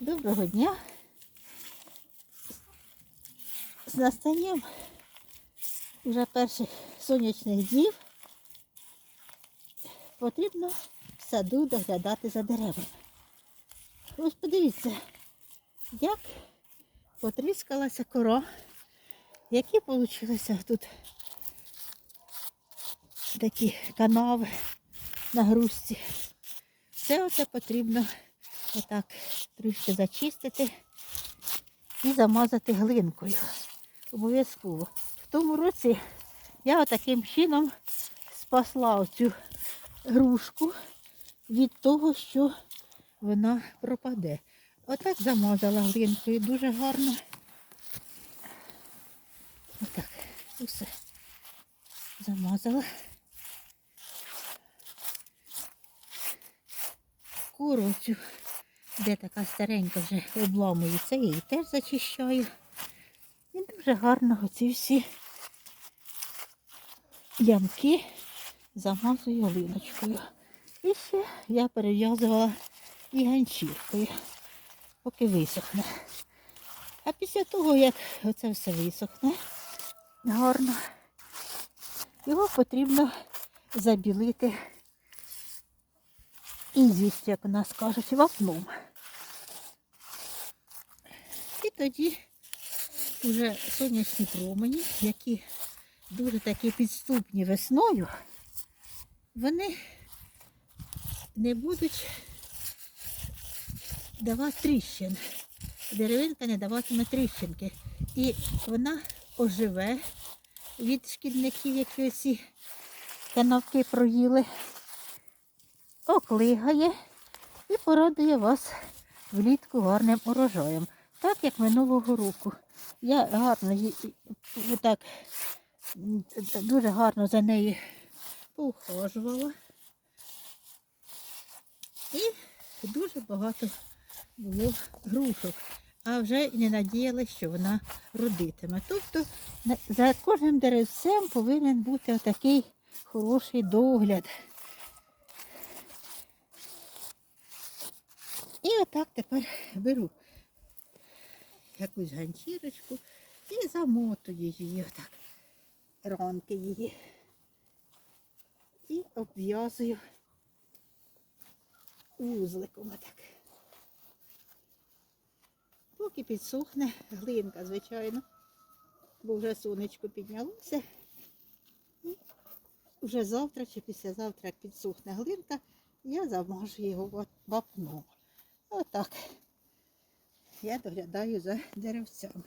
Доброго дня. З настанням вже перших сонячних днів потрібно в саду доглядати за деревами. Ось подивіться, як потріскалася кора, які получилися тут такі канави на грузці. Все оце потрібно отак трішки зачистити і замазати глинкою. Обов'язково. В тому році я отаким чином спасла оцю грушку від того, що вона пропаде. Отак замазала глинкою дуже гарно. Отак. Усе. Замазала. Цю де така старенька вже обламується, я її теж зачищаю. І дуже гарно оці всі ямки замазую глиночкою. І ще я перев'язувала і ганчіркою, поки висохне. А після того, як оце все висохне гарно, його потрібно забілити ізвість, як у нас кажуть, вапном. І тоді вже сонячні промені, які дуже такі підступні весною, вони не будуть давати тріщин. Деревинка не даватиме тріщинки. І вона оживе від шкідників, які оці канавки проїли, оклигає і порадує вас влітку гарним урожаєм. Так як минулого року. Я гарно її- отак, дуже гарно за нею поухажувала. І дуже багато було грушок. А вже не надіялася, що вона родитиме. Тобто за кожним деревцем повинен бути отакий хороший догляд. І отак тепер беру якусь ганчірочку і замотую її отак. Ранки її. І обв'язую вузликом отак. Поки підсохне глинка, звичайно, бо вже сонечко піднялося. І вже завтра чи післязавтра, як підсохне глинка, я замажу його ва- вапном. Отак. Я доглядаю за деревцями.